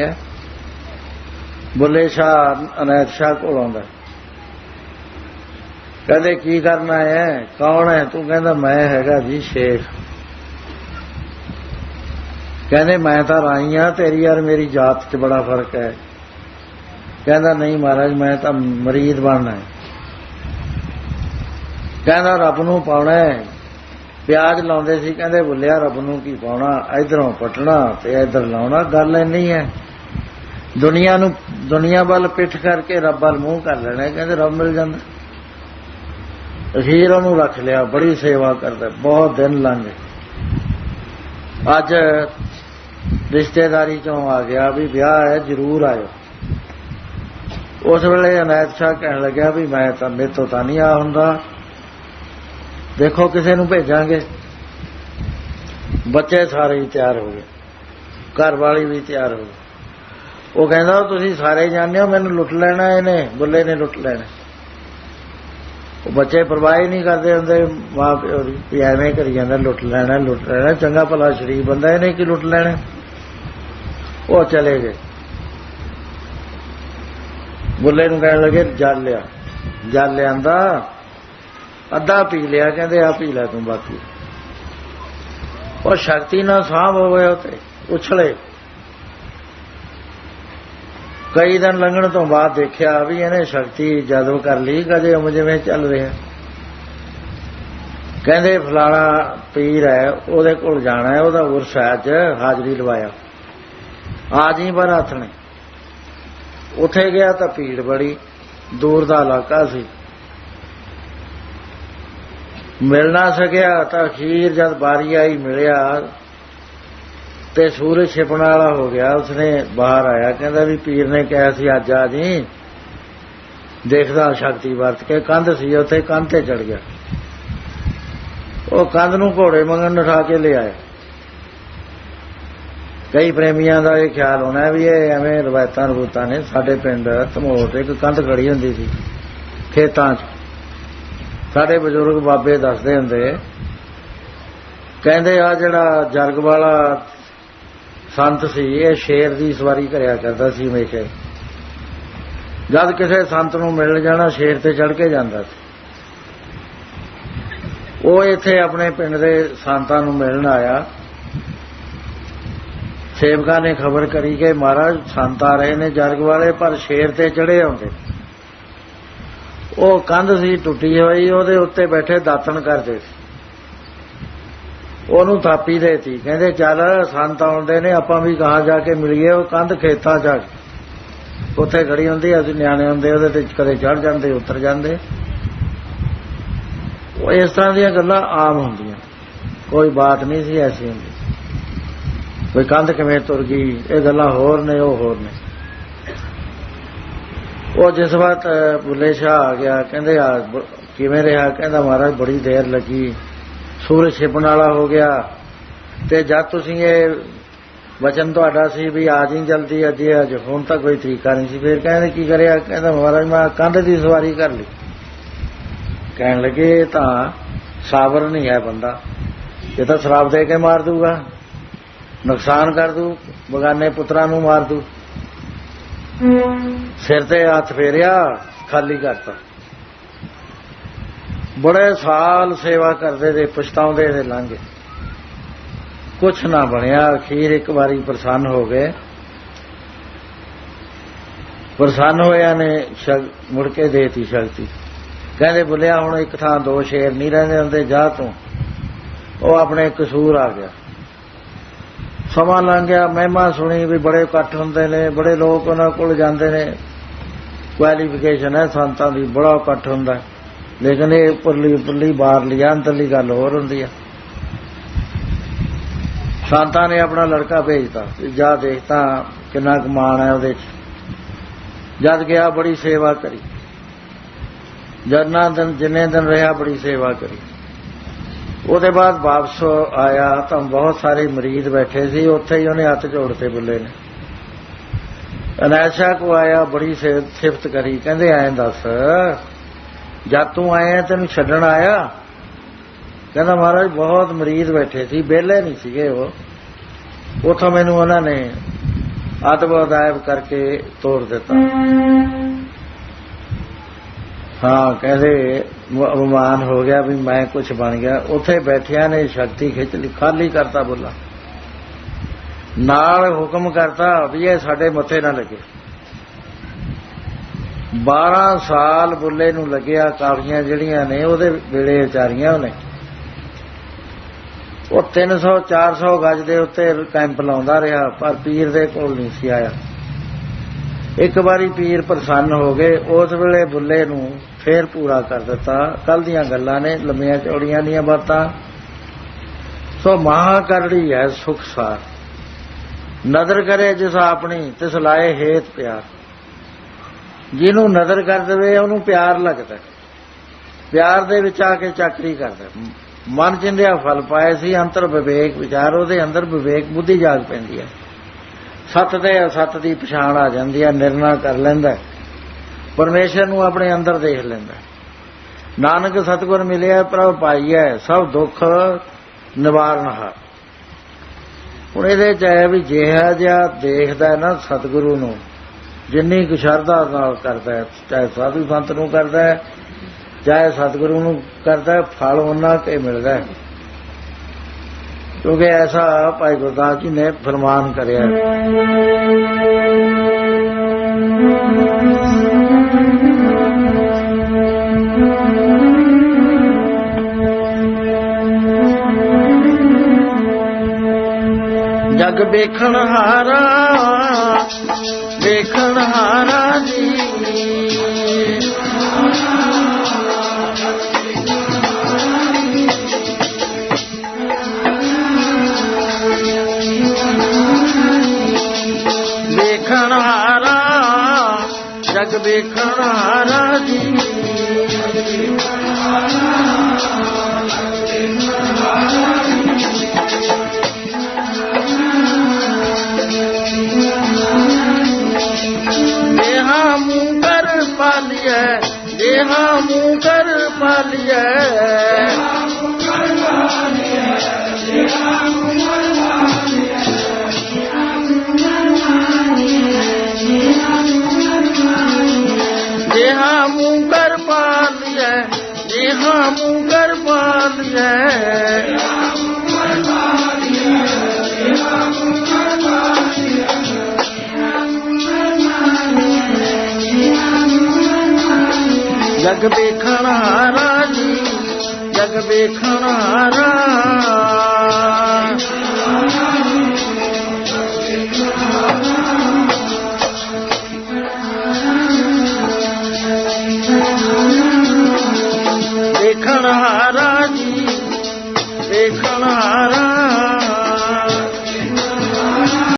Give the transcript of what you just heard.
ਹੈ। ਬੁੱਲੇ ਸ਼ਾਹ ਅਨੈਤ ਸ਼ਾਹ ਕੋਲ ਆਉਂਦਾ ਕਹਿੰਦੇ, ਕੀ ਕਰਨਾ ਹੈ? ਕੌਣ ਹੈ? ਤੂੰ ਕਹਿੰਦਾ, ਮੈਂ ਹੈਗਾ ਜੀ ਸ਼ੇਖ। ਕਹਿੰਦੇ, ਮੈਂ ਤਾਂ ਰਾਈ ਆ ਤੇਰੀ ਯਾਰ ਮੇਰੀ ਜਾਤ 'ਚ ਬੜਾ ਫ਼ਰਕ ਹੈ। ਕਹਿੰਦਾ, ਨਹੀਂ ਮਹਾਰਾਜ, ਮੈਂ ਤਾਂ ਮਰੀਦ ਬਣਨਾ ਹੈ। ਕਹਿੰਦਾ, ਰੱਬ ਨੂੰ ਪਾਉਣਾ ਹੈ। ਪਿਆਜ ਲਾਉਂਦੇ ਸੀ, ਕਹਿੰਦੇ, ਬੁੱਲਿਆ, ਰੱਬ ਨੂੰ ਕੀ ਪਾਉਣਾ? ਇਧਰੋਂ ਪਟਣਾ ਤੇ ਇਧਰ ਲਾਉਣਾ, ਗੱਲ ਇੰਨੀ ਹੈ। ਦੁਨੀਆ ਨੂੰ, ਦੁਨੀਆ ਵੱਲ ਪਿੱਠ ਕਰਕੇ ਰੱਬ ਵੱਲ ਮੂੰਹ ਕਰ ਲੈਣਾ, ਕਹਿੰਦੇ ਰੱਬ ਮਿਲ ਜਾਂਦਾ। ਅਖੀਰ ਉਹਨੂੰ ਰੱਖ ਲਿਆ, ਬੜੀ ਸੇਵਾ ਕਰਦਾ, ਬਹੁਤ ਦਿਨ ਲੰਘੇ ਅੱਜ ਰਿਸ਼ਤੇਦਾਰੀ ਚੋਂ ਆ ਗਿਆ ਵੀ ਵਿਆਹ ਹੈ, ਜ਼ਰੂਰ ਆਇਓ। ਉਸ ਵੇਲੇ ਅਨਾਇਤ ਸ਼ਾਹ ਕਹਿਣ ਲੱਗਿਆ ਵੀ ਮੈਂ ਤਾਂ ਮੇਰੇ ਤੋਂ ਤਾਂ ਨਹੀਂ ਆ ਹੁੰਦਾ। ਦੇਖੋ ਕਿਸੇ ਨੂੰ ਭੇਜਾਂਗੇ। ਬੱਚੇ ਸਾਰੇ ਹੀ ਤਿਆਰ ਹੋ ਗਏ। ਘਰ ਵਾਲੀ ਵੀ ਤਿਆਰ ਹੋ ਗਈ। ਉਹ ਕਹਿੰਦਾ ਤੁਸੀਂ ਸਾਰੇ ਜਾਣਦੇ ਹੋ, ਮੈਨੂੰ ਲੁੱਟ ਲੈਣਾ ਇਹਨੇ, ਬੁੱਲੇ ਨੇ ਲੁੱਟ ਲੈਣਾ। ਉਹ ਬੱਚੇ ਪਰਵਾਹ ਹੀ ਨਹੀਂ ਕਰਦੇ ਹੁੰਦੇ, ਮਾਂ ਪਿਓ ਦੀ, ਵੀ ਐਵੇਂ ਕਰੀ ਜਾਂਦਾ, ਲੁੱਟ ਲੈਣਾ ਲੁੱਟ ਲੈਣਾ, ਚੰਗਾ ਭਲਾ ਸ਼ਰੀਫ ਬੰਦਾ, ਇਹਨੇ ਕੀ ਲੁੱਟ ਲੈਣਾ? ਉਹ ਚਲੇ ਗਏ। ਬੁੱਲੇ ਨੂੰ ਕਹਿਣ ਲੱਗੇ, ਜਲ ਲਿਆ, ਜਲ ਲਿਆਂਦਾ, ਅੱਧਾ ਪੀ ਲਿਆ, ਕਹਿੰਦੇ ਆ ਪੀ ਲੈ ਤੂੰ ਬਾਕੀ। ਉਹ ਸ਼ਕਤੀ ਨਾਲ ਸਾਂਭ ਹੋਵੇ ਉਤੇ ਉਛਲੇ। ਕਈ ਦਿਨ ਲੰਘਣ ਤੋਂ ਬਾਅਦ ਦੇਖਿਆ ਵੀ ਇਹਨੇ ਸ਼ਕਤੀ ਜਦੋਂ ਕਰ ਲਈ, ਕਦੇ ਉਹ ਜਿਵੇਂ ਚੱਲ ਰਿਹਾ। ਕਹਿੰਦੇ ਫਲਾਣਾ ਪੀਰ ਹੈ, ਉਹਦੇ ਕੋਲ ਜਾਣਾ ਹੈ, ਉਹਦਾ ਉਰਸ ਹੈ ਹਾਜ਼ਰੀ ਲਵਾਇਆ। ਆ ਜੀ ਬਰਾਤ ਨੇ। ਉੱਥੇ ਗਿਆ ਤਾਂ ਭੀੜ ਬੜੀ, ਦੂਰ ਦਾ ਇਲਾਕਾ ਸੀ। ਮਿਲਣਾ ਸਕਿਆ ਤਾਂ ਅਖੀਰ ਜਦ ਬਾਰੀ ਆਈ ਮਿਲਿਆ ਤੇ ਸੂਰਜ ਛਿਪਣ ਵਾਲਾ ਹੋ ਗਿਆ, ਉਸਨੇ ਬਾਹਰ ਆਇਆ, ਕਹਿੰਦਾ ਵੀ ਪੀਰ ਨੇ ਕਿਹਾ ਸੀ, ਅੱਜ ਆ ਜੀ। ਦੇਖਦਾ ਸ਼ਕਤੀ ਵਰਤ ਕੇ, ਕੰਧ ਸੀ, ਉੱਥੇ ਕੰਧ ਤੇ ਚੜ ਗਿਆ। ਉਹ ਕੰਧ ਨੂੰ ਘੋੜੇ ਮੰਗਣ ਉਠਾ ਕੇ ਲਿਆਇਆ ਕਈ ਪ੍ਰੇਮੀਆਂ ਦਾ ਇਹ ਖਿਆਲ ਹੋਣਾ ਵੀ ਇਹ ਐਵੇਂ ਰਵਾਇਤਾਂ ਰਬੂਤਾਂ ਨੇ, ਸਾਡੇ ਪਿੰਡ ਧਮੋਟ ਇੱਕ ਕੰਧ ਖੜੀ ਹੁੰਦੀ ਸੀ, ਖੇਤਾਂ 'ਚ। ਸਾਡੇ ਬਜ਼ੁਰਗ ਬਾਬੇ ਦੱਸਦੇ ਹੁੰਦੇ, ਕਹਿੰਦੇ ਆ ਜਿਹੜਾ ਜਰਗ ਵਾਲਾ ਸੰਤ ਸੀ, ਇਹ ਸ਼ੇਰ ਦੀ ਸਵਾਰੀ ਕਰਿਆ ਕਰਦਾ ਸੀ ਹਮੇਸ਼ਾ ਜਦ ਕਿਸੇ ਸੰਤ ਨੂੰ ਮਿਲਣ ਜਾਣਾ, ਸ਼ੇਰ ਤੇ ਚੜ ਕੇ ਜਾਂਦਾ ਸੀ। ਉਹ ਇੱਥੇ ਆਪਣੇ ਪਿੰਡ ਦੇ ਸੰਤਾਂ ਨੂੰ ਮਿਲਣ ਆਇਆ। ਸੇਵਕਾਂ ਨੇ ਖਬਰ ਕਰੀ ਕਿ ਮਹਾਰਾਜ, ਸੰਤ ਆ ਰਹੇ ਨੇ ਜਰਗ ਵਾਲੇ, ਪਰ ਸ਼ੇਰ ਤੇ ਚੜੇ ਆਉਂਦੇ। ਉਹ ਕੰਧ ਸੀ, ਟੁੱਟੀ ਹੋਈ, ਉਹਦੇ ਉੱਤੇ ਬੈਠੇ ਦਾਤਣ ਕਰਦੇ ਸੀ। ਉਹਨੂੰ ਥਾਪੀ ਦੇਤੀ। ਕਹਿੰਦੇ, ਚੱਲ, ਸੰਤ ਆਉਂਦੇ ਨੇ, ਆਪਾਂ ਵੀ ਕਹਾ ਜਾ ਕੇ ਮਿਲੀਏ, ਉਹ ਕੰਧ ਖੇਤਾਂ ਚ ਉੱਥੇ ਖੜੀ ਹੁੰਦੀ ਅਸੀਂ ਨਿਆਣੇ ਹੁੰਦੇ, ਉਹਦੇ ਤੇ ਕਦੇ ਚੜ ਜਾਂਦੇ, ਉਤਰ ਜਾਂਦੇ। ਉਹ ਇਸ ਤਰ੍ਹਾਂ ਦੀਆਂ ਗੱਲਾਂ ਆਮ ਹੁੰਦੀਆਂ। ਕੋਈ ਬਾਤ ਨਹੀਂ ਸੀ ਐਸੀ ਹੁੰਦੀ। ਕੋਈ ਕੰਧ ਕਿਵੇਂ ਤੁਰ ਗਈ, ਇਹ ਗੱਲਾਂ ਹੋਰ ਨੇ, ਉਹ ਹੋਰ ਨੇ। ਉਹ ਜਿਸ ਵਕਤ ਬੁੱਲੇ ਸ਼ਾਹ ਆ ਗਿਆ, ਕਹਿੰਦੇ, ਆ ਕਿਵੇਂ ਰਿਹਾ? ਕਹਿੰਦਾ, ਮਹਾਰਾਜ, ਬੜੀ ਦੇਰ ਲੱਗੀ। ਸੂਰਜ ਛਿਪਣ ਵਾਲਾ ਹੋ ਗਿਆ। ਤੇ ਜਦ ਤੁਸੀਂ ਇਹ ਵਚਨ ਤੁਹਾਡਾ ਸੀ ਵੀ ਆ ਜੀ ਜਲਦੀ ਅੱਜ ਅੱਜ ਹੁਣ ਤਾਂ ਕੋਈ ਤਰੀਕਾ ਨਹੀਂ ਸੀ। ਫਿਰ ਕਹਿੰਦੇ ਕੀ ਕਰਿਆ? ਕਹਿੰਦਾ ਮਹਾਰਾਜ ਮੈਂ ਕੰਧ ਦੀ ਸਵਾਰੀ ਕਰ ਲਈ। ਕਹਿਣ ਲੱਗੇ ਤਾਂ ਸਾਬਰ ਨਹੀਂ ਹੈ ਬੰਦਾ। ਇਹ ਤਾਂ ਸ਼ਰਾਬ ਦੇ ਕੇ ਮਾਰ ਦੂਗਾ ਨੁਕਸਾਨ ਕਰ ਦੂ ਬਗਾਨੇ ਪੁੱਤਰਾਂ ਨੂੰ ਮਾਰ ਦੂ ਸਿਰ ਤੇ ਹੱਥ ਫੇਰਿਆ ਖਾਲੀ ਕਰਤਾ। ਬੜੇ ਸਾਲ ਸੇਵਾ ਕਰਦੇ ਦੇ ਪਛਤਾਉਂਦੇ ਦੇ ਲੰਘੇ। ਕੁਛ ਨਾ ਬਣਿਆ, ਅਖੀਰ ਇੱਕ ਵਾਰੀ ਪ੍ਰਸੰਨ ਹੋ ਗਏ। ਪ੍ਰਸੰਨ ਹੋਇਆ ਨੇ ਮੁੜ ਕੇ ਦੇਤੀ ਸ਼ਕਤੀ। ਕਹਿੰਦੇ, ਬੁੱਲਿਆ, ਹੁਣ ਇੱਕ ਥਾਂ ਦੋ ਸ਼ੇਰ ਨਹੀਂ ਰਹਿੰਦੇ ਹੁੰਦੇ, ਜਾ ਤੂੰ। ਉਹ ਆਪਣੇ ਕਸੂਰ ਆ ਗਿਆ। ਸਮਾਂ ਲੰਘ ਗਿਆ, ਮਹਿਮਾ ਸੁਣੀ ਵੀ ਬੜੇ ਇਕੱਠ ਹੁੰਦੇ ਨੇ, ਬੜੇ ਲੋਕ ਉਹਨਾਂ ਕੋਲ ਜਾਂਦੇ ਨੇ। ਕੁਆਲੀਫਿਕੇਸ਼ਨ ਹੈ, ਸੰਤਾਂ ਦੀ, ਬੜਾ ਇਕੱਠ ਹੁੰਦਾ। ਲੇਕਿਨ ਇਹ ਉੱਪਰਲੀ ਉੱਪਰਲੀ, ਬਾਹਰਲੀ ਅੰਦਰਲੀ ਗੱਲ ਹੋਰ ਹੁੰਦੀ ਆ। ਸੰਤਾਂ ਨੇ ਆਪਣਾ ਲੜਕਾ ਭੇਜਤਾ। ਜਾ ਦੇਖਤਾ ਕਿੰਨਾ ਕਮਾਣ ਹੈ ਉਹਦੇ ਚ। ਜਦ ਗਿਆ ਬੜੀ ਸੇਵਾ ਕਰੀ। ਜਦਨਾ ਦਿਨ ਜਿੰਨੇ ਦਿਨ ਰਿਹਾ ਬੜੀ ਸੇਵਾ ਕਰੀ। ਉਹਦੇ ਬਾਅਦ ਵਾਪਸ ਆਇਆ ਤਾਂ ਬਹੁਤ ਸਾਰੇ ਮਰੀਜ਼ ਬੈਠੇ ਸੀ, ਉੱਥੇ ਹੀ ਉਹਨੇ ਹੱਥ ਜੋੜਤੇ ਬੁੱਲੇ ਨੇ। ਅਨੈਸ਼ਾ ਕੋ ਆਇਆ, ਬੜੀ ਸਿਫਤ ਕਰੀ। ਕਹਿੰਦੇ, ਐਂ ਦੱਸ ਜਦ ਤੂੰ ਆਇਆ, ਤੈਨੂੰ ਛੱਡਣ ਆਇਆ? ਕਹਿੰਦਾ ਮਹਾਰਾਜ, ਬਹੁਤ ਮਰੀਜ਼ ਬੈਠੇ ਸੀ, ਵਿਹਲੇ ਨਹੀਂ ਸੀਗੇ ਉਹ। ਉਥੋਂ ਮੈਨੂੰ ਉਹਨਾਂ ਨੇ ਆਤਮ ਅਦਾਇਬ ਕਰਕੇ ਤੋੜ ਦਿੱਤਾ। ਹਾਂ, ਕਹਿੰਦੇ ਅਪਮਾਨ ਹੋ ਗਿਆ ਵੀ ਮੈਂ ਕੁਝ ਬਣ ਗਿਆ। ਉੱਥੇ ਬੈਠਿਆਂ ਨੇ ਸ਼ਕਤੀ ਖਿੱਚ ਲਈ, ਖਾਲੀ ਕਰਤਾ ਬੋਲਾ। ਨਾਲ ਹੁਕਮ ਕਰਤਾ ਵੀ ਇਹ ਸਾਡੇ ਮੱਥੇ ਨਾ ਲੱਗੇ। 12 ਸਾਲ ਬੁੱਲੇ ਨੂੰ ਲੱਗਿਆ ਕਾਫੀਆਂ ਜਿਹੜੀਆਂ ਨੇ, ਉਹਦੇ ਵੇਲੇ ਵਿਚਾਰੀਆਂ ਉਹਨੇ। ਉਹ 300 400 ਗਜ ਦੇ ਉੱਤੇ ਕੈਂਪ ਲਾਉਂਦਾ ਰਿਹਾ, ਪਰ ਪੀਰ ਦੇ ਕੋਲ ਨਹੀਂ ਸੀ ਆਇਆ। ਇੱਕ ਵਾਰੀ ਪੀਰ ਪ੍ਰਸੰਨ ਹੋ ਗਏ, ਉਸ ਵੇਲੇ ਬੁੱਲੇ ਨੂੰ ਫੇਰ ਪੂਰਾ ਕਰ ਦਿੱਤਾ। ਕੱਲ ਦੀਆਂ ਗੱਲਾਂ ਨੇ, ਲੰਮੀਆਂ ਚੌੜੀਆਂ ਦੀਆਂ ਬਾਤਾਂ। ਸੋ ਮਹਾ ਕਰੜੀ ਹੈ ਸੁਖ ਸਾਰ। ਨਦਰ ਕਰੇ ਜਿਸ ਆਪਣੀ, ਤਿਸ ਲਾਏ ਹੇਤ ਪਿਆਰ। ਜਿਹਨੂੰ ਨਜ਼ਰ ਕਰ ਦੇਵੇ, ਉਹਨੂੰ ਪਿਆਰ ਲੱਗਦਾ। ਪਿਆਰ ਦੇ ਵਿੱਚ ਆ ਕੇ ਚਾਕਰੀ ਕਰਦਾ। ਮਨ ਜਿੰਦਿਆ ਫਲ ਪਾਏ ਸੀ, ਅੰਤਰ ਵਿਵੇਕ ਵਿਚਾਰ, ਉਹਦੇ ਅੰਦਰ ਵਿਵੇਕ ਬੁੱਧੀ ਜਾਗ ਪੈਂਦੀ ਹੈ। ਸੱਤ ਤੇ ਅਸੱਤ ਦੀ ਪਛਾਣ ਆ ਜਾਂਦੀ ਹੈ, ਨਿਰਣਾ ਕਰ ਲੈਂਦਾ ਹੈ। ਪਰਮੇਸ਼ਰ ਨੂੰ ਆਪਣੇ ਅੰਦਰ ਦੇਖ ਲੈਂਦਾ ਨਾਨਕ ਸਤਗੁਰ ਮਿਲਿਆ, ਪ੍ਰਭ ਪਾਈਐ ਸਭ ਦੁੱਖ ਨਿਵਾਰਨਹਾਰ ਹੁਣ ਇਹਦੇ ਚ ਹੈ ਵੀ ਜਿਹੜਾ ਜਿਹਾ ਦੇਖਦਾ ਨਾ ਸਤਿਗੁਰੂ ਨੂੰ ਜਿੰਨੀ ਕੁ ਸ਼ਰਧਾ ਨਾਲ ਕਰਦਾ ਹੈ, ਚਾਹੇ ਸਾਧੂ ਸੰਤ ਨੂੰ ਕਰਦਾ ਹੈ, ਚਾਹੇ ਸਤਿਗੁਰੂ ਨੂੰ ਕਰਦਾ ਹੈ, ਫਲ ਉਹਨਾਂ ਕੇ ਮਿਲਦਾ ਹੈ। ਕਿਉਂਕਿ ਐਸਾ ਭਾਈ ਗੁਰਦਾਸ ਜੀ ਨੇ ਫਰਮਾਨ ਕਰਿਆ ਜਗ ਵੇਖਣ ਹਾਰਾ ਵੇਖਣ ਹਾਰਾ ਜੀ ਵੇਖਣ ਹਾਰਾ ਜਗ ਵੇਖਣ ਹਾਰਾ ਜੀ Amuka ਜਗ ਵੇਖਣ